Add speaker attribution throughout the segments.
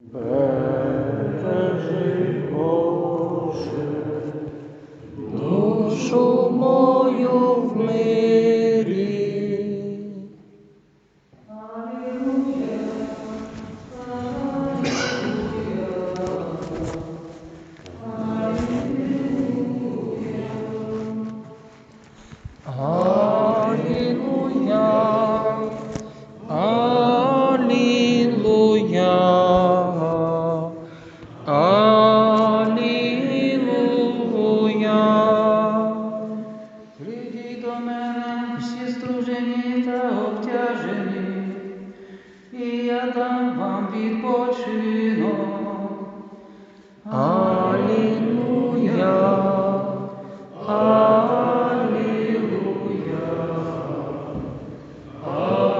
Speaker 1: Бережи, Боже, душу мою в мирі.
Speaker 2: Всі та обтяжені, і я дам вам відпочинок.
Speaker 1: Аллилуйя, Аллилуйя, Аллилуйя.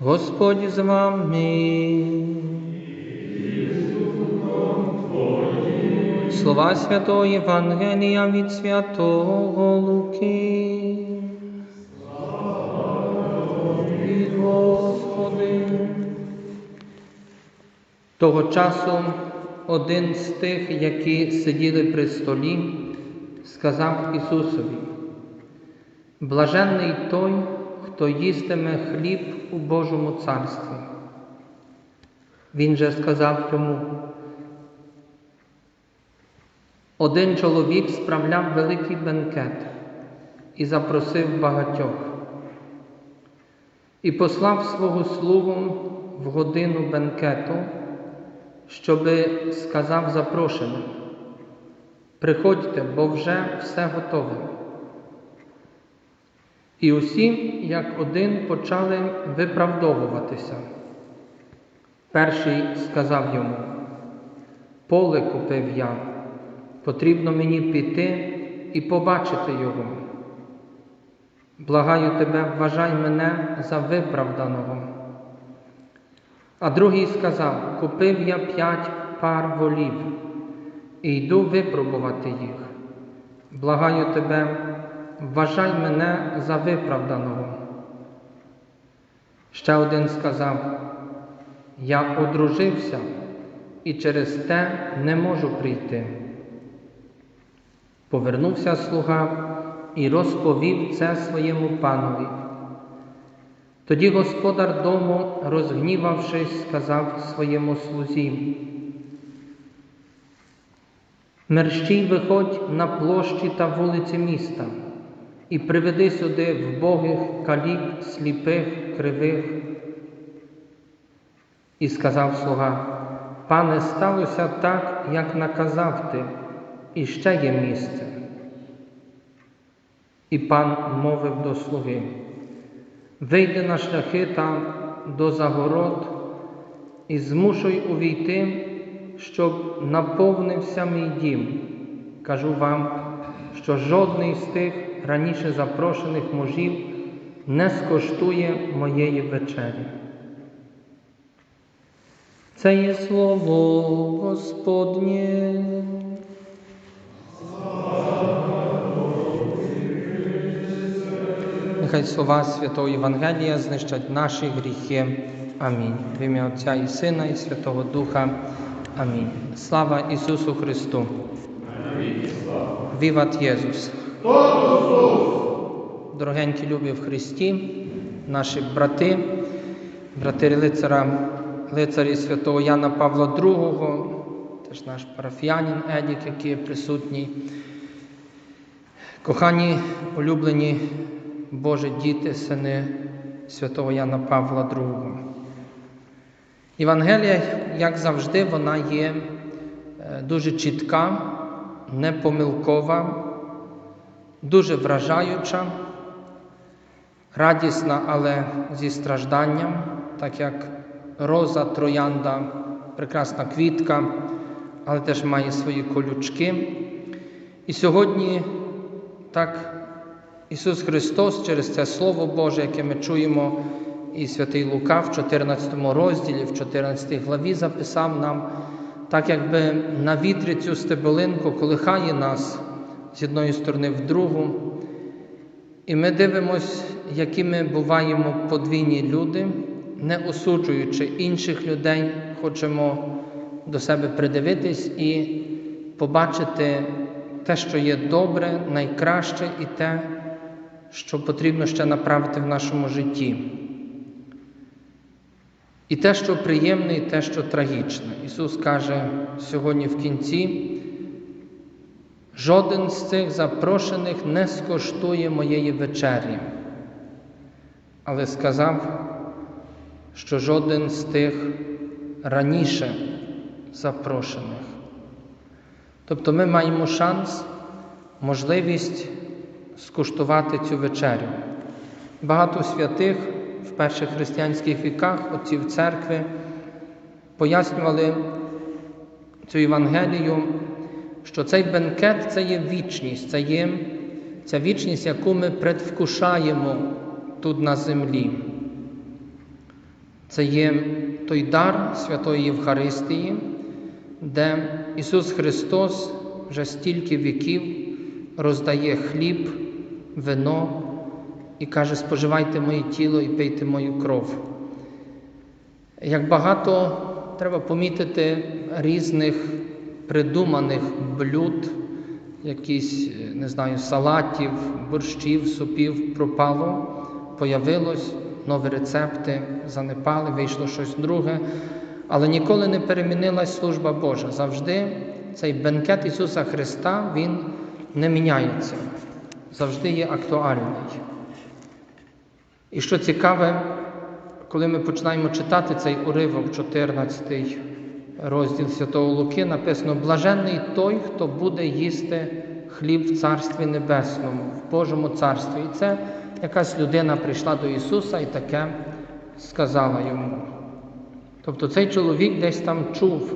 Speaker 1: Господь з вами. Слова Святого Євангелія від Святого Луки. Від Господи. Того часу один з тих, які сиділи при столі, сказав Ісусові, блаженний той, хто їстиме хліб у Божому царстві. Він же сказав йому, один чоловік справляв великий бенкет і запросив багатьох, і послав свого слугу в годину бенкету, щоби сказав запрошеним, приходьте, бо вже все готове. І усі, як один, почали виправдовуватися. Перший сказав йому, поле купив я, потрібно мені піти і побачити його. Благаю тебе, вважай мене за виправданого. А другий сказав, купив я п'ять пар волів і йду випробувати їх. Благаю тебе, вважай мене за виправданого. Ще один сказав, я одружився і через те не можу прийти. Повернувся слуга і розповів це своєму панові. Тоді господар дому, розгнівавшись, сказав своєму слузі, Мерщій виходь на площі та вулиці міста і приведи сюди вбогих, калік, сліпих, кривих. І сказав слуга, пане, сталося так, як наказав ти, і ще є місце. І пан мовив до слуги, вийди на шляхи та до загород і змушуй увійти, щоб наповнився мій дім. Кажу вам, що жодний з тих раніше запрошених мужів не скоштує моєї вечері. Це є слово Господнє. Нехай слова Святого Євангелія знищать наші гріхи. Амінь. В ім'я Отця і Сина, і Святого Духа. Амінь. Слава Ісусу Христу. Віват Єсус. Дорогенькі любі в Христі, наші брати, брати лицаря, лицарі святого Яна Павла II, теж наш парафіянин Едік, який є присутній. Кохані, улюблені Божі діти, сини святого Яна Павла II. Євангелія, як завжди, вона є е, дуже чітка, непомилкова, дуже вражаюча, радісна, але зі стражданням, так як роза, троянда, прекрасна квітка, але теж має свої колючки. І сьогодні так Ісус Христос через це Слово Боже, яке ми чуємо, і святий Лука в 14 розділі, в 14 главі записав нам, так якби на вітрі цю стебелинку колихає нас з одної сторони в другу, І ми дивимося, якими буваємо подвійні люди, не осуджуючи інших людей, хочемо до себе придивитись і побачити те, що є добре, найкраще, і те, що потрібно ще направити в нашому житті. І те, що приємне, і те, що трагічне. Ісус каже сьогодні в кінці, жоден з цих запрошених не скоштує моєї вечері, але сказав, що жоден з тих раніше запрошених. Тобто ми маємо шанс, можливість скуштувати цю вечерю. Багато святих в перших християнських віках, отців церкви, пояснювали цю Євангелію, що цей бенкет це є вічність, це є ця вічність, яку ми предвкушаємо тут на землі. Це є той дар Святої Євхаристії, де Ісус Христос вже стільки віків роздає хліб, вино і каже: споживайте моє тіло і пийте мою кров. Як багато треба помітити різних придуманих блюд, якісь, не знаю, салатів, борщів, супів пропало, появилось, нові рецепти занепали, вийшло щось друге, але ніколи не перемінилась служба Божа. Завжди цей бенкет Ісуса Христа, Він не міняється, завжди є актуальний. І що цікаве, коли ми починаємо читати цей уривок, 14 розділ Святого Луки, написано: Блаженний той, хто буде їсти хліб в Царстві Небесному, в Божому царстві. І це якась людина прийшла до Ісуса і таке сказала йому. Тобто цей чоловік десь там чув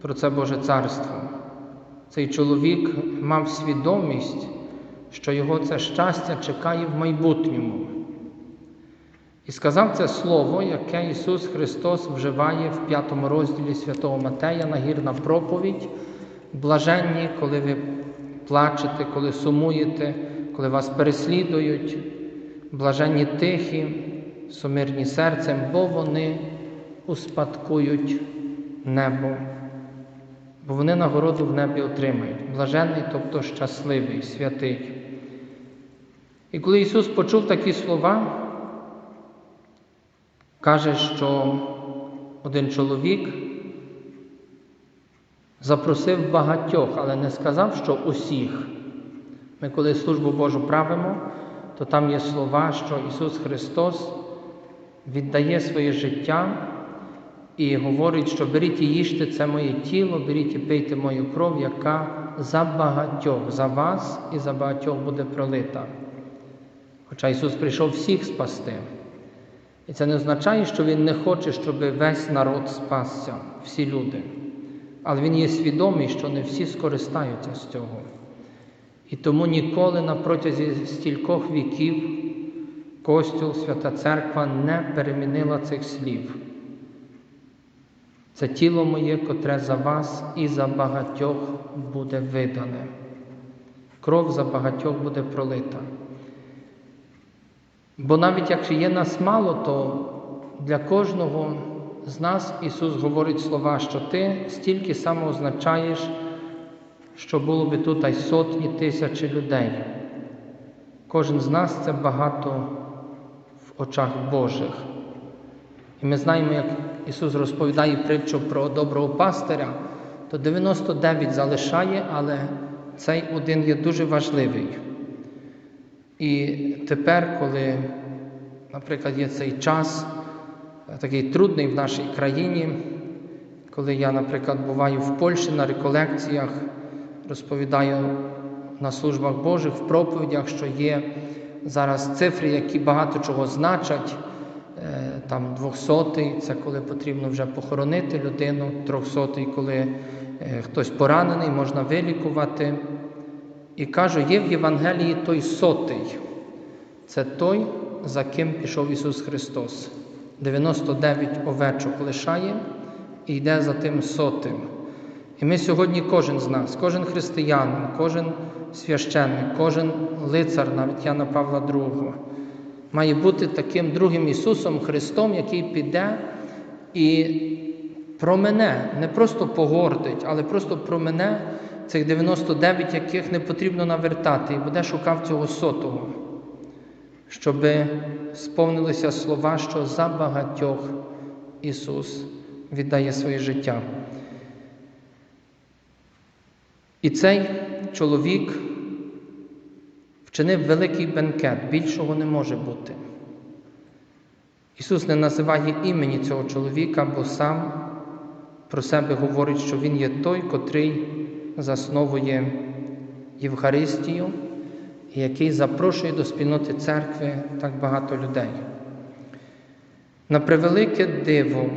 Speaker 1: про це Боже царство. Цей чоловік мав свідомість, що його це щастя чекає в майбутньому. І сказав це слово, яке Ісус Христос вживає в п'ятому розділі святого Матея, нагірна проповідь, блаженні, коли ви плачете, коли сумуєте, коли вас переслідують, блаженні тихі, сумирні серцем, бо вони успадкують небо, бо вони нагороду в небі отримають. Блаженний, тобто щасливий, святий. І коли Ісус почув такі слова, каже, що один чоловік запросив багатьох, але не сказав, що усіх. Ми, коли службу Божу правимо, то там є слова, що Ісус Христос віддає своє життя і говорить, що беріть і їжте це моє тіло, беріть і пийте мою кров, яка за багатьох, за вас і за багатьох буде пролита. Хоча Ісус прийшов всіх спасти. І це не означає, що Він не хоче, щоб весь народ спасся, всі люди. Але Він є свідомий, що не всі скористаються з цього. І тому ніколи на протязі стількох віків Костюл, Свята Церква не перемінила цих слів. Це тіло моє, котре за вас і за багатьох буде видане. Кров за багатьох буде пролита. Бо навіть якщо є нас мало, то для кожного з нас Ісус говорить слова, що ти стільки само означаєш, що було би тут й сотні тисячі людей. Кожен з нас це багато в очах Божих. І ми знаємо, як Ісус розповідає притчу про доброго пастиря, то 99 залишає, але цей один є дуже важливий. І тепер, коли, наприклад, є цей час, такий трудний в нашій країні, коли я, наприклад, буваю в Польщі на реколекціях, розповідаю на службах Божих, в проповідях, що є зараз цифри, які багато чого значать. Там 200-й це коли потрібно вже похоронити людину, 300-й, коли хтось поранений, можна вилікувати. І кажу, є в Євангелії той сотий. Це той, за ким пішов Ісус Христос. 99 овечок лишає і йде за тим сотим. І ми сьогодні, кожен з нас, кожен християнин, кожен священник, кожен лицар, навіть Яна Павла II, має бути таким другим Ісусом Христом, який піде і промене, не просто погордить, але просто промене цих 99, яких не потрібно навертати, і буде шукав цього сотого, щоб сповнилися слова, що за багатьох Ісус віддає своє життя. І цей чоловік вчинив великий бенкет, більшого не може бути. Ісус не називає імені цього чоловіка, бо сам про себе говорить, що Він є той, котрий засновує Євхаристію який запрошує до спільноти церкви так багато людей. На превелике диво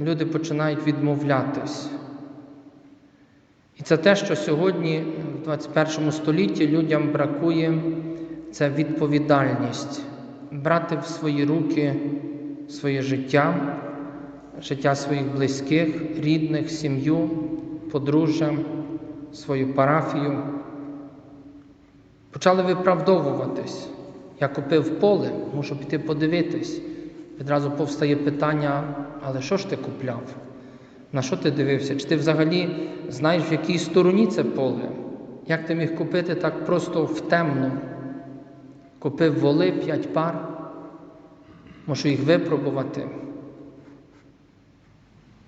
Speaker 1: люди починають відмовлятись. І це те, що сьогодні, в 21 столітті, людям бракує це відповідальність, брати в свої руки своє життя, життя своїх близьких, рідних, сім'ю, подружжя, свою парафію. Почали виправдовуватись. Я купив поле, мушу піти подивитись. Відразу повстає питання, але що ж ти купляв? На що ти дивився? Чи ти взагалі знаєш, в якій стороні це поле? Як ти міг купити так просто в темну? Купив воли п'ять пар, можу їх випробувати.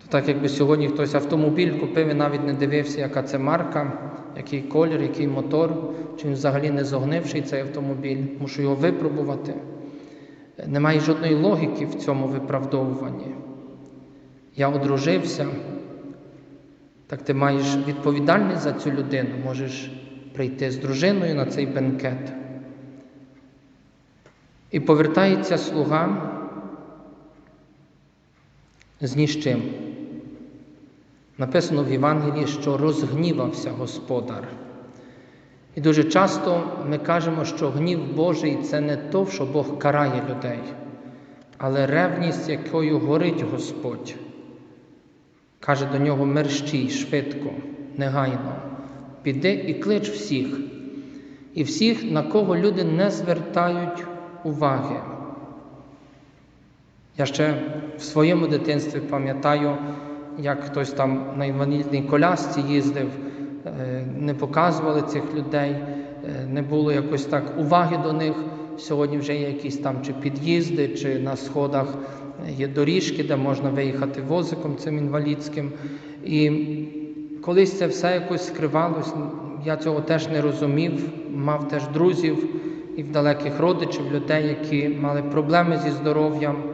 Speaker 1: Так, якби сьогодні хтось автомобіль купив і навіть не дивився, яка це марка, який колір, який мотор, чи він взагалі не зогнивший цей автомобіль, мушу його випробувати. Немає жодної логіки в цьому виправдовуванні. Я одружився, так ти маєш відповідальність за цю людину, можеш прийти з дружиною на цей бенкет. І повертається слуга з ні з чим. Написано в Євангелії, що розгнівався Господар. І дуже часто ми кажемо, що гнів Божий це не то, що Бог карає людей, але ревність, якою горить Господь. Каже до нього мерщій, швидко, негайно, піди і клич всіх, і всіх, на кого люди не звертають уваги. Я ще в своєму дитинстві пам'ятаю, як хтось там на інвалідній колясці їздив, е, не показували цих людей, е, не було якось так уваги до них. Сьогодні вже є якісь там чи під'їзди, чи на сходах є доріжки, де можна виїхати возиком цим інвалідським. І колись це все якось скривалось, я цього теж не розумів, мав теж друзів і в далеких родичів, людей, які мали проблеми зі здоров'ям.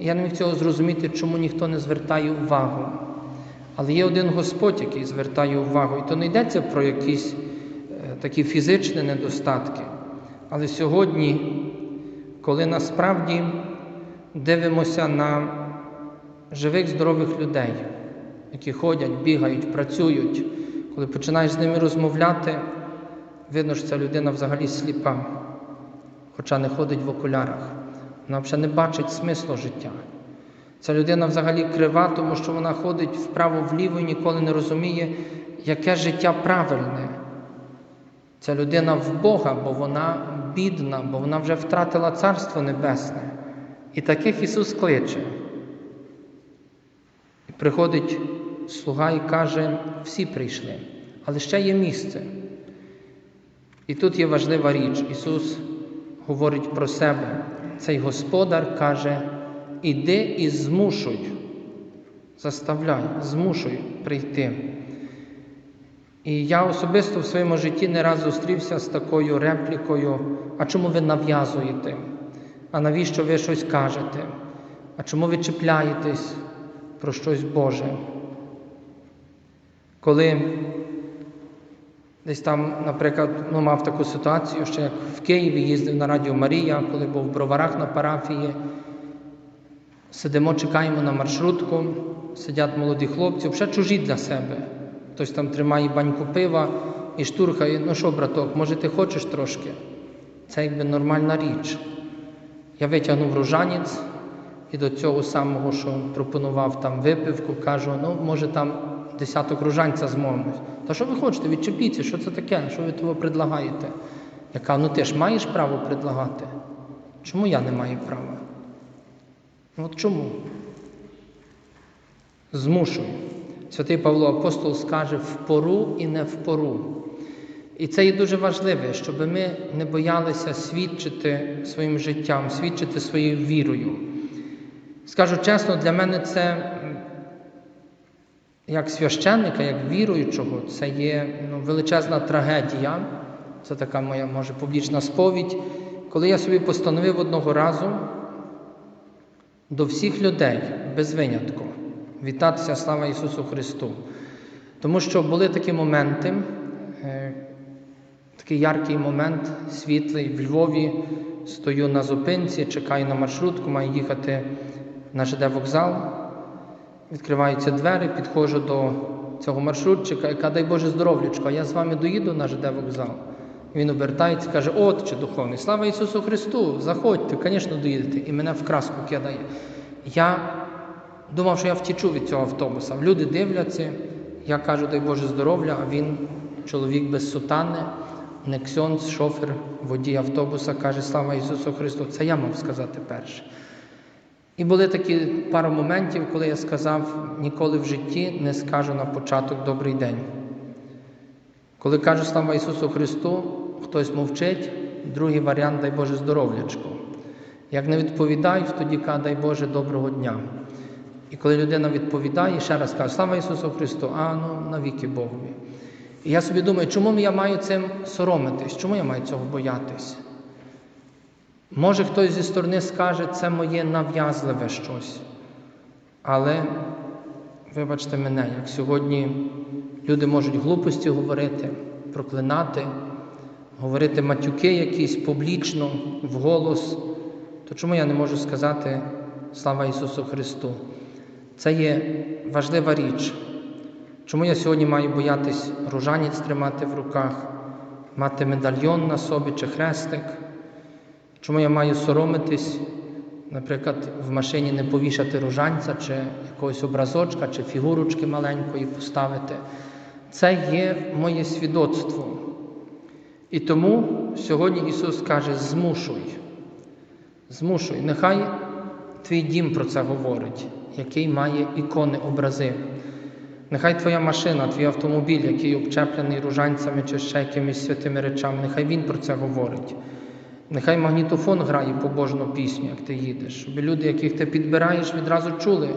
Speaker 1: Я не міг цього зрозуміти, чому ніхто не звертає увагу. Але є один Господь, який звертає увагу. І то не йдеться про якісь е, такі фізичні недостатки. Але сьогодні, коли насправді дивимося на живих, здорових людей, які ходять, бігають, працюють, коли починаєш з ними розмовляти, видно, що ця людина взагалі сліпа, хоча не ходить в окулярах. Вона взагалі не бачить смислу життя. Ця людина взагалі крива, тому що вона ходить вправо-вліво і ніколи не розуміє, яке життя правильне. Ця людина в Бога, бо вона бідна, бо вона вже втратила Царство Небесне. І таких Ісус кличе. І приходить слуга і каже, всі прийшли, але ще є місце. І тут є важлива річ. Ісус говорить про себе. Цей господар каже, іди і змушуй, заставляй, змушуй прийти. І я особисто в своєму житті не раз зустрівся з такою реплікою, а чому ви нав'язуєте? А навіщо ви щось кажете? А чому ви чіпляєтесь про щось Боже? Коли десь там, наприклад, ну, мав таку ситуацію, що як в Києві їздив на Радіо Марія, коли був в броварах на парафії, сидимо, чекаємо на маршрутку, сидять молоді хлопці, вже чужі для себе. Хтось там тримає баньку пива і штурхає, ну що, браток, може ти хочеш трошки? Це якби нормальна річ. Я витягнув ружанець і до цього самого, що пропонував там випивку, кажу, ну, може там десяток ружанця змовимось. Та що ви хочете? Відчепіться, що це таке? Що ви того предлагаєте? Я кажу, ну ти ж маєш право предлагати. Чому я не маю права? Ну, От чому? Змушую. Святий Павло Апостол скаже в пору і не в пору. І це є дуже важливе, щоб ми не боялися свідчити своїм життям, свідчити своєю вірою. Скажу чесно, для мене це як священника, як віруючого, це є ну, величезна трагедія. Це така моя, може, публічна сповідь. Коли я собі постановив одного разу до всіх людей без винятку вітатися слава Ісусу Христу. Тому що були такі моменти, е, такий яркий момент, світлий в Львові. Стою на зупинці, чекаю на маршрутку, маю їхати на ЖД вокзал. Відкриваються двері, підходжу до цього маршрутчика і каже, дай Боже здоров'ячко, я з вами доїду на ЖД вокзал. Він обертається, каже, отче духовний, слава Ісусу Христу, заходьте, звісно, доїдете. І мене в краску кидає. Я думав, що я втічу від цього автобуса. Люди дивляться, я кажу, дай Боже здоров'я, а він чоловік без сутани, не ксьонц, шофер, водій автобуса, каже, слава Ісусу Христу. Це я мав сказати перше. І були такі пару моментів, коли я сказав, ніколи в житті не скажу на початок добрий день. Коли кажу слава Ісусу Христу, хтось мовчить, другий варіант дай Боже здоров'ячко. Як не відповідають, тоді кажу, дай Боже доброго дня. І коли людина відповідає, ще раз каже, слава Ісусу Христу, а ну навіки Богові. І я собі думаю, чому я маю цим соромитись? Чому я маю цього боятись? Може, хтось зі сторони скаже, це моє нав'язливе щось. Але, вибачте мене, як сьогодні люди можуть глупості говорити, проклинати, говорити матюки якісь публічно, вголос, то чому я не можу сказати слава Ісусу Христу? Це є важлива річ. Чому я сьогодні маю боятись ружанець тримати в руках, мати медальйон на собі чи хрестик? Чому я маю соромитись, наприклад, в машині не повішати ружанця, чи якогось образочка, чи фігурочки маленької поставити? Це є моє свідоцтво. І тому сьогодні Ісус каже: змушуй, змушуй. Нехай твій дім про це говорить, який має ікони, образи. Нехай твоя машина, твій автомобіль, який обчеплений ружанцями чи ще якимись святими речами, нехай він про це говорить. Нехай магнітофон грає побожну пісню, як ти їдеш, щоб люди, яких ти підбираєш, відразу чули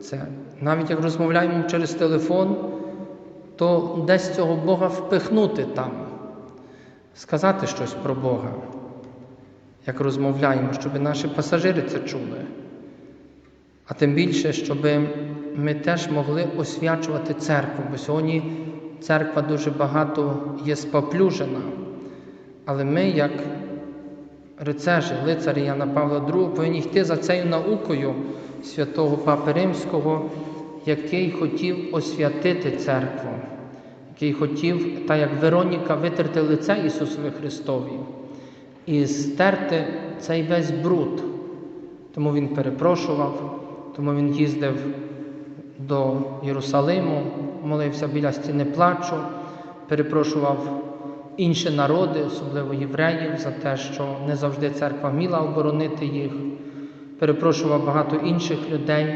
Speaker 1: це. Навіть як розмовляємо через телефон, то десь цього Бога впихнути там, сказати щось про Бога, як розмовляємо, щоб наші пасажири це чули. А тим більше, щоб ми теж могли освячувати церкву, бо сьогодні церква дуже багато є споплюжена. Але ми, як рицежі, лицарі Яна Павла II, повинні йти за цією наукою святого Папи Римського, який хотів освятити церкву, який хотів, так як Вероніка, витерти лице Ісусові Христові і стерти цей весь бруд. Тому Він перепрошував, тому Він їздив до Єрусалиму, молився біля стіни плачу, перепрошував інші народи, особливо євреїв, за те, що не завжди церква вміла оборонити їх, перепрошував багато інших людей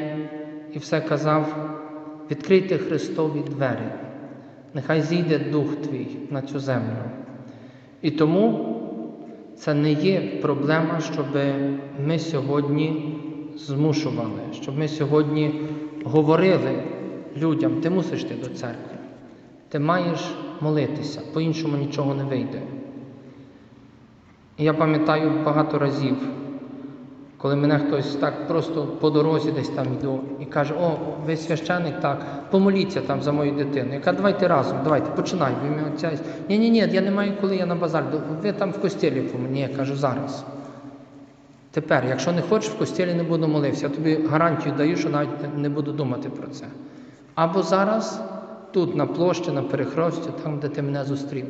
Speaker 1: і все казав: відкрийте Христові двері, нехай зійде Дух Твій на цю землю. І тому це не є проблема, щоб ми сьогодні змушували, щоб ми сьогодні говорили людям, ти мусиш йти до церкви, ти маєш молитися, по-іншому нічого не вийде. Я пам'ятаю багато разів, коли мене хтось так просто по дорозі десь там йду і каже, о, ви священик, так, помоліться там за мою дитину. Я кажу, давайте разом, давайте, починай. в ім'я Отця Ні, ні, ні, я не маю коли я на базар. Ви там в костілі помолі. Я кажу, зараз. Тепер, якщо не хочеш, в костілі не буду молився, я тобі гарантію даю, що навіть не буду думати про це. Або зараз, тут, на площі, на перехресті, там, де ти мене зустрів.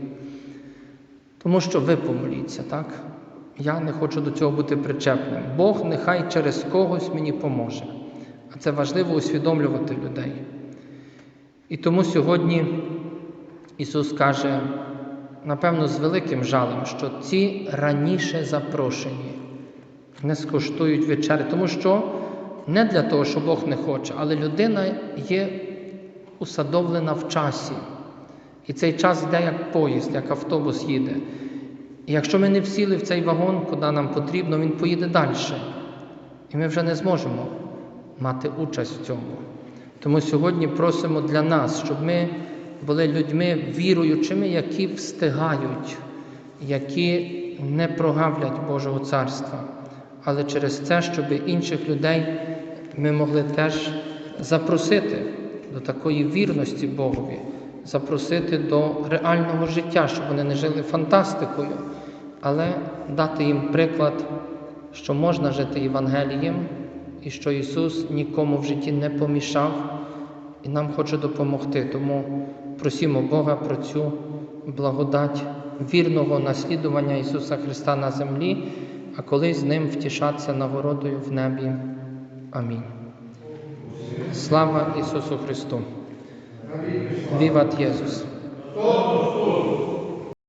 Speaker 1: Тому що ви помоліться, так? Я не хочу до цього бути причепним. Бог нехай через когось мені поможе. А це важливо усвідомлювати людей. І тому сьогодні Ісус каже, напевно, з великим жалем, що ці раніше запрошені не скуштують вечері, тому що не для того, що Бог не хоче, але людина є усадовлена в часі. І цей час йде як поїзд, як автобус їде. І якщо ми не всіли в цей вагон, куди нам потрібно, він поїде далі. І ми вже не зможемо мати участь в цьому. Тому сьогодні просимо для нас, щоб ми були людьми віруючими, які встигають, які не прогавлять Божого Царства. Але через це, щоб інших людей ми могли теж запросити до такої вірності Богові, запросити до реального життя, щоб вони не жили фантастикою, але дати їм приклад, що можна жити Євангелієм і що Ісус нікому в житті не помішав і нам хоче допомогти. Тому просімо Бога про цю благодать вірного наслідування Ісуса Христа на землі, а колись з ним втішатися нагородою в небі. Амінь. Слава Исусу Христу! Виват Језус!